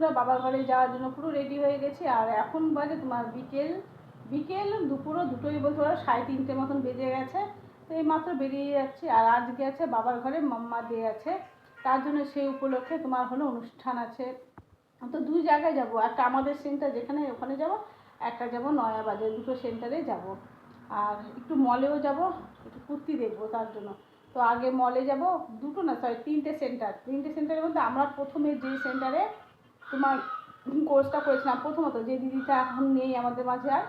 বন্ধুরা বাবার ঘরে যাওয়ার জন্য পুরো রেডি হয়ে গেছি। আর এখন বাজে তোমার বিকেল। বিকেল দুপুরও দুটোই বলতে পারো সাড়ে তিনটে মতন বেজে গেছে। তো এই মাত্র বেরিয়ে যাচ্ছি। আর আজকে আছে বাবার ঘরে মাম্মা দিয়ে আছে। তার জন্য সেই উপলক্ষে তোমার হলো অনুষ্ঠান আছে। তো দুই জায়গায় যাব। একটা আমাদের সেন্টার যেখানে, ওখানে যাব। একটা যাব নয়াবাজার, দুটো সেন্টারে যাব। আর একটু মলেও যাব, একটু কুর্তি দেখব তার জন্য। তো আগে মলে যাব। দুটো না সরি তিনটে সেন্টার তিনটে সেন্টারের মধ্যে আমরা প্রথমে যে সেন্টারে তোমার কোর্সটা করেছিলাম প্রথমত যে দিদিটা এখন নেই আমাদের মাঝে আর।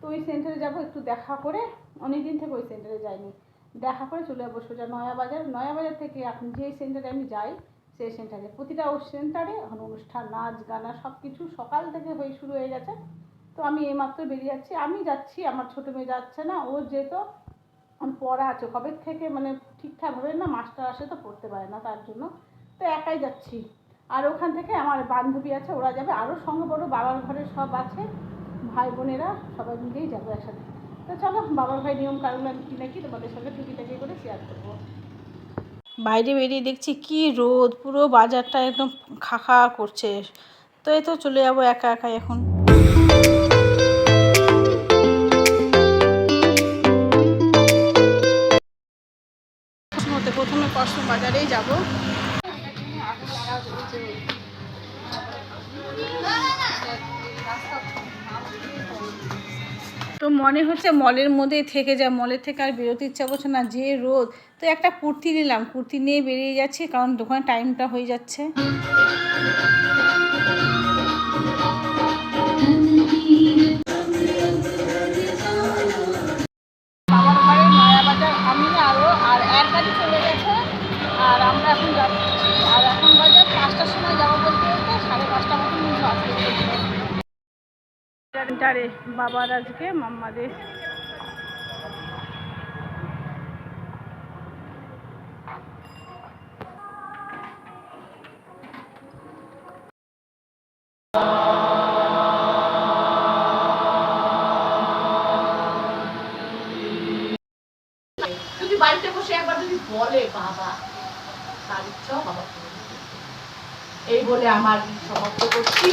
তো ওই সেন্টারে যাব একটু দেখা করে অনেক দিন থেকে ওই সেন্টারে যাইনি। দেখা করে চলে যাব সোজা নয়াবাজার। নয়াবাজার থেকে এখন যে সেন্টারে আমি যাই, সেই সেন্টারে প্রতিটা ওই সেন্টারে এখন অনুষ্ঠান, নাচ, গানা সব কিছু সকাল থেকে হয়ে শুরু হয়ে গেছে। তো আমি এইমাত্র বেরিয়ে যাচ্ছি। আমি যাচ্ছি, আমার ছোটো মেয়ে যাচ্ছে না, ও যেহেতু পড়া আছে, কবে থেকে মানে ঠিকঠাকভাবে না মাস্টার আসে তো পড়তে পারে না তার জন্য। তো একাই যাচ্ছি। আর ওখান থেকে আমার বান্ধবী আছে, ওরা যাবে। আরও সঙ্গে বড় বাবার ঘরে সব আছে, ভাই বোনেরা সবাই মিলেই যাব একসাথে। তো চলো, বাবার ভাই নিয়ম কারণ আমি কি নাকি তোমাদের সঙ্গে টুকিটাকি করে শেয়ার করব। বাইরে বেরিয়ে দেখছি কি রোদ, পুরো বাজারটা একদম খাখা করছে। তো এই তো চলে যাব একা একা এখন। প্রথমে কষ্ট বাজারেই যাব। তো মনে হচ্ছে মলের মধ্যেই থেকে যায়, মলের থেকে আর বেরোতে ইচ্ছা করছে না, যে রোদ। তো একটা কুর্তি নিলাম, কুর্তি নিয়ে বেরিয়ে যাচ্ছি, কারণ দোকানে টাইমটা হয়ে যাচ্ছে। আমি আর এক গাড়ি চলে গেছে, আর আমরা এখন যাচ্ছি। সেন্টারে বাবার আজকে, মাম্মাদের। বাড়িতে বসে একবার বলে, বাবা তার ইচ্ছা বাবা এই বলে আমার সমাপ্ত করছি।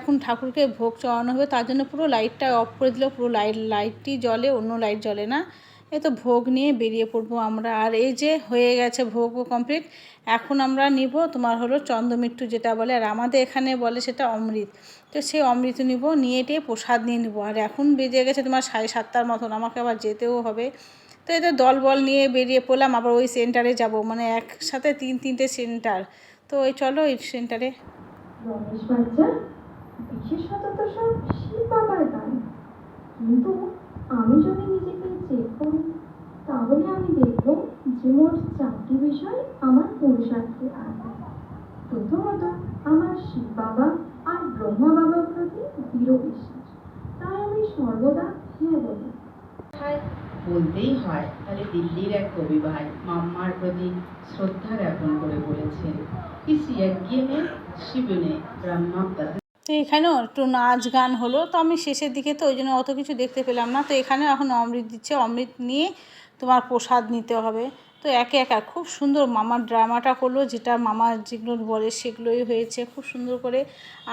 এখন ঠাকুরকে ভোগ চড়ানো হবে, তার জন্য পুরো লাইটটা অফ করে দিল, পুরো লাইট লাইটটি জ্বলে, অন্য লাইট জ্বলে না। এ তো ভোগ নিয়ে বেরিয়ে পড়ব আমরা। আর এই যে হয়ে গেছে ভোগও কমপ্লিট এখন আমরা নিব তোমার হলো চন্দ্রমিট্টু যেটা বলে, আর আমাদের এখানে বলে সেটা অমৃত। তো সেই অমৃত নিব, নিয়ে টিয়ে প্রসাদ নিয়ে নিব। আর এখন বেজে গেছে তোমার সাড়ে সাতটার মতন, আমাকে আবার যেতেও হবে। তো এতে দল বল নিয়ে বেরিয়ে পড়লাম, আবার ওই সেন্টারে যাব মানে একসাথে তিন, তিনটে সেন্টার তো ওই চলো ওই সেন্টারে বিশেষত তো সব শিব বাবার গান কিন্তু আমি যদি নিজেকে চেক করি তাহলে আমি দেখব যে মোট চারটি বিষয় আমার পুরুষার্থে আছে প্রথমত আমার শিব বাবা আর ব্রহ্মা বাবার প্রতি দৃঢ় বিশ্বাস তাই আমি সর্বদা হ্যাঁ বলি কথায় বলতেই হয় তাহলে দিল্লির এক কবি ভাই মাম্মার প্রতি শ্রদ্ধা জ্ঞাপন করে বলেছেন ইস यज्ञ में शिव ने ब्रह्मा पद তো এখানেও একটু নাচ গান হলো। তো আমি শেষের দিকে তো ওই জন্য অত কিছু দেখতে পেলাম না। তো এখানে এখন অমৃত দিচ্ছে। অমৃত নিয়ে তোমার প্রসাদ নিতে হবে। তো একে একা খুব সুন্দর মামার ড্রামাটা করল যেটা মামা যেগুলো বলে, সেগুলোই হয়েছে খুব সুন্দর করে।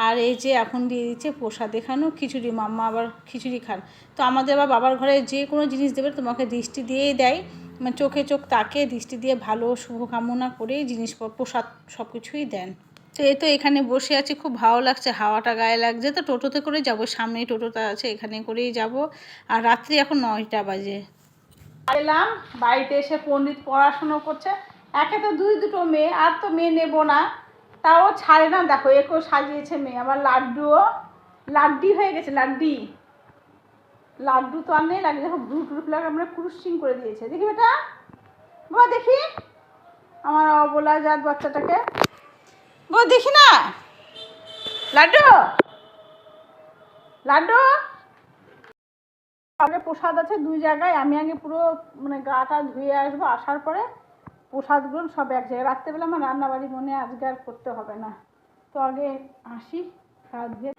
আর এই যে এখন দিয়ে দিচ্ছে প্রসাদ। এখানেও খিচুড়ি মাম্মা আবার খিচুড়ি খান। তো আমাদের আবার বাবার ঘরে যে কোনো জিনিস দেবে, তোমাকে দৃষ্টি দিয়েই দেয়। মানে চোখে চোখ তাকে দৃষ্টি দিয়ে ভালো, শুভকামনা করেই জিনিস প্রসাদ সব কিছুই দেন। তো এই তো এখানে বসে আছি, খুব ভালো লাগছে, হাওয়াটা গায়ে লাগছে। তো টোটোতে করে যাব, সামনেই টোটোটা আছে, এখানে করেই যাব। আর রাত্রি এখন নয়টা বাজে। এলাম, বাড়িতে এসে পণ্ডিত পড়াশুনো করছে। একে তো দুই দুটো মেয়ে, আর তো মেয়ে নেব না। তাও ছাড়ে না, দেখো, একেও সাজিয়েছে মেয়ে। আমার লাড্ডুও, লাড্ডি হয়ে গেছে, লাড্ডি। লাড্ডু তো আর নেই লাগে দেখো ব্লু টুলু প্লাগ আমরা ক্রুশিং করে দিয়েছে। দেখি বেটা, বাবা, দেখি। আমার অবলা জাত বাচ্চাটাকে। বউ, দেখি না। লাড্ডু। লাড্ডু। আগে প্রসাদ আছে দুই জায়গায়। আমি আগে পুরো মানে গা টা ধুয়ে আসব। আসার পরে প্রসাদগুলো সব এক জায়গায়। রাত্রেবেলা আমার রান্নাবাড়ি মনে আজকে আর করতে হবে না। তো আগে আসি হাত ধুয়ে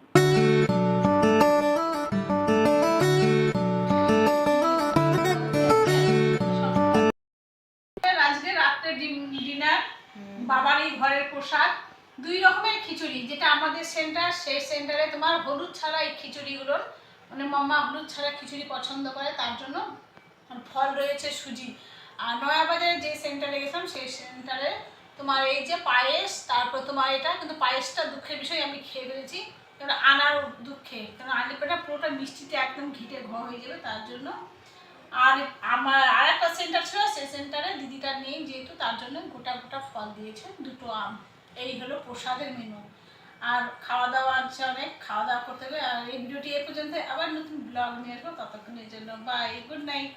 দুই রকমের খিচুড়ি, যেটা আমাদের সেন্টার সেই সেন্টারে তোমার হলুদ ছাড়া এই খিচুড়িগুলোর মানে মাম্মা হলুদ ছাড়া খিচুড়ি পছন্দ করে, তার জন্য ফল রয়েছে সুজি। আর নয়াবাজারে যে সেন্টারে গেছিলাম, সেই সেন্টারে তোমার এই যে পায়েস, তারপর তোমার এটা, কিন্তু পায়েসটা দুঃখের বিষয়, আমি খেয়ে ফেলেছি। কারণ আনার দুঃখে কারণ আলিপাটা পুরোটা মিষ্টিতে একদম ঘিটে ঘ হয়ে যাবে, তার জন্য। আর আমার আর একটা সেন্টার ছিল, সেই সেন্টারে দিদিটা নেই যেহেতু, তার জন্য গোটা গোটা ফল দিয়েছে, দুটো আম। এই হলো প্রসাদের মেনু আর খাওয়া দাওয়া আছে অনেক খাওয়া দাওয়া করতে হবে আর এই ভিডিওটি এ পর্যন্ত, আবার নতুন ব্লগ নিয়ে আসব, ততক্ষণের জন্য বাই গুড নাইট